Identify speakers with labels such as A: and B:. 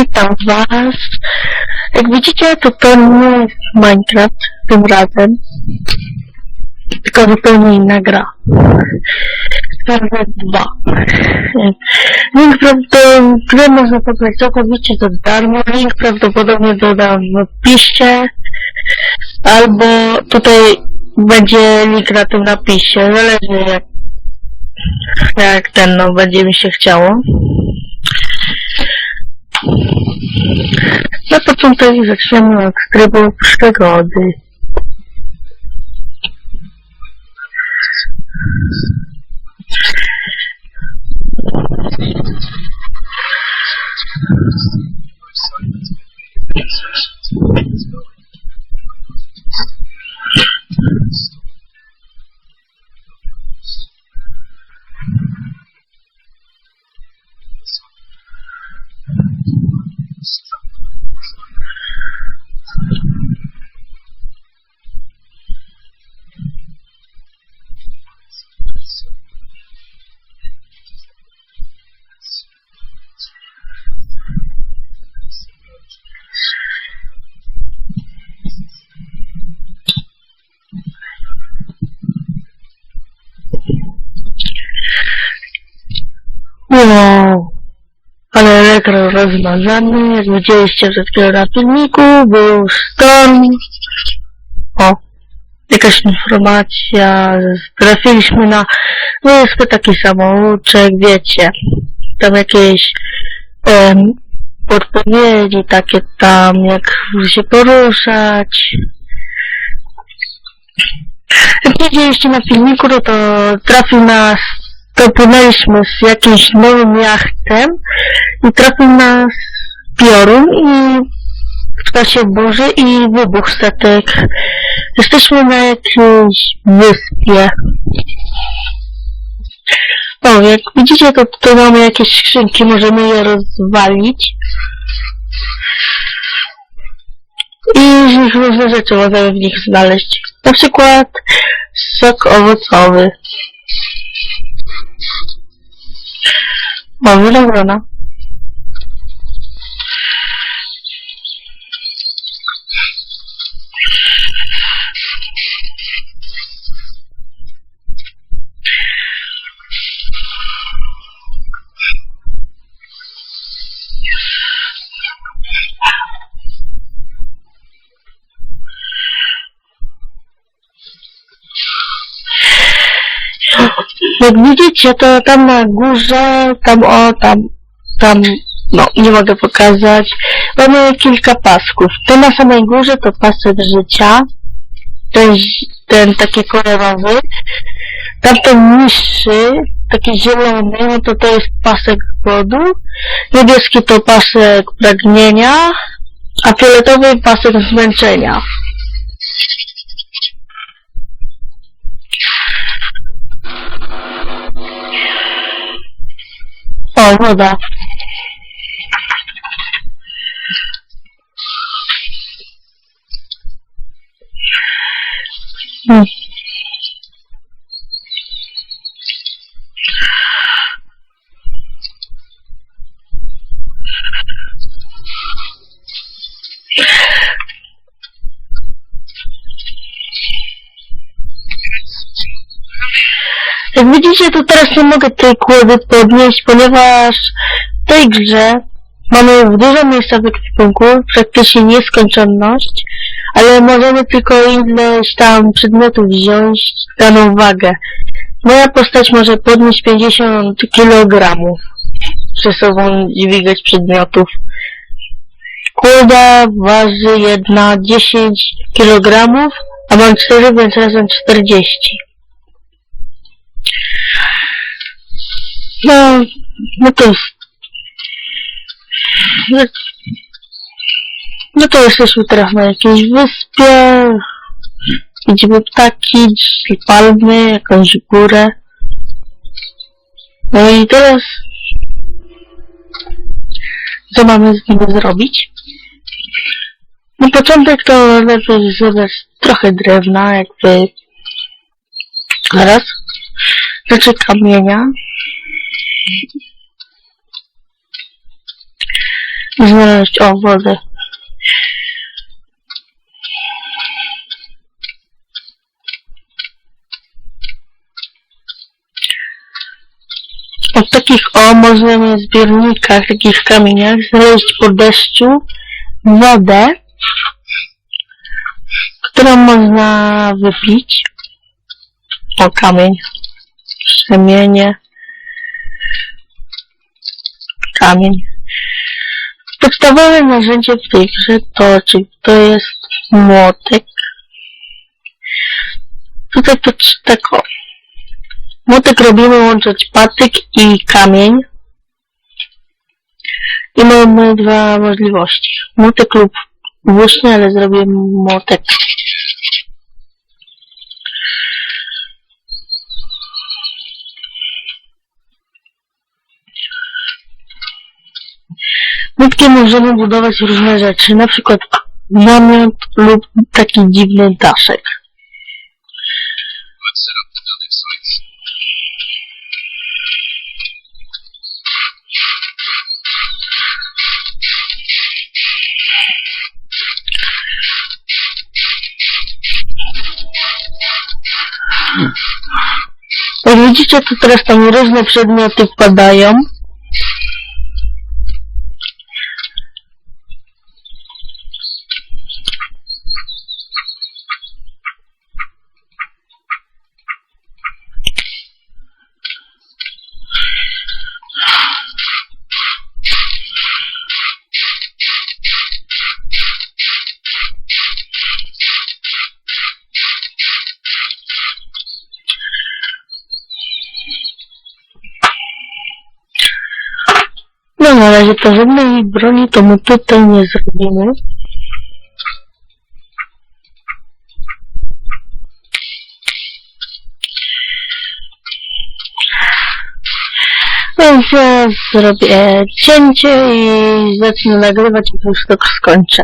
A: Witam was. Jak widzicie, to to nie jest Minecraft tym razem, tylko zupełnie inna gra. Serwer 2. Link prawdopodobnie, można pobrać całkowicie za darmo. Link prawdopodobnie dodam w opisie, albo tutaj będzie link na tym napisie, zależy jak, jak ten, no, będzie mi się chciało. Na początek zaczniemy od trybu przygody. Wow. Ale ekran rozmazany, jak widzieliście przed chwilą na filmiku, był storm. O, jakaś informacja, trafiliśmy na wyspę taki samouczek, wiecie, tam jakieś em, podpowiedzi takie tam, jak się poruszać. Jak widzieliście na filmiku, no to trafił nas dopłynęliśmy z jakimś nowym jachtem i trafił nas piorun i w czasie burzy i wybuch statek. Jesteśmy na jakiejś wyspie. O, jak widzicie, to tutaj mamy jakieś skrzynki, możemy je rozwalić. I nich różne rzeczy możemy w nich znaleźć. Na przykład sok owocowy. O, wylewrona. Jak widzicie, to tam na górze, tam o, tam, tam, no, nie mogę pokazać. Mamy kilka pasków. Ten na samej górze to pasek życia. Ten, ten taki kolorowy. Tamten niższy, taki zielony, no to to jest pasek głodu. Niebieski to pasek pragnienia, a fioletowy pasek zmęczenia. 暴的。嗯。Jak widzicie, to teraz nie mogę tej kłody podnieść, ponieważ w tej grze mamy dużo miejsca w ekwipunku, praktycznie nieskończoność, ale możemy tylko ileś tam przedmiotów wziąć daną wagę. Moja postać może podnieść 50 kg ze sobą dźwigać przedmiotów. Kłoda waży jedna 10 kg, a mam 4, więc razem 40. No, no to. No, no to jesteśmy teraz na jakiejś wyspie. Widzimy ptaki, palmy, jakąś górę. No i teraz... Co mamy z nimi zrobić? Na początek to lepiej zebrać trochę drewna, jakby... Zaraz. Znaczy kamienia. Znaleźć, o, wodę. W takich, o, możemy w zbiornikach, takich kamieniach znaleźć po deszczu wodę, którą można wypić. O, kamień. Przemienie. Kamień. Podstawowe narzędzie w tej grze to, czy to jest młotek. Tutaj to tak o. Młotek robimy łącząc patyk i kamień. I mamy dwa możliwości. Młotek lub włócznie, ale zrobię młotek. Młotkiem możemy budować różne rzeczy, na przykład namiot lub taki dziwny daszek. Jak widzicie, to teraz tam różne przedmioty wpadają. No na razie to żadnej broni to my tutaj nie zrobimy. Więc ja zrobię cięcie i zacznę nagrywać i to już tak skończę.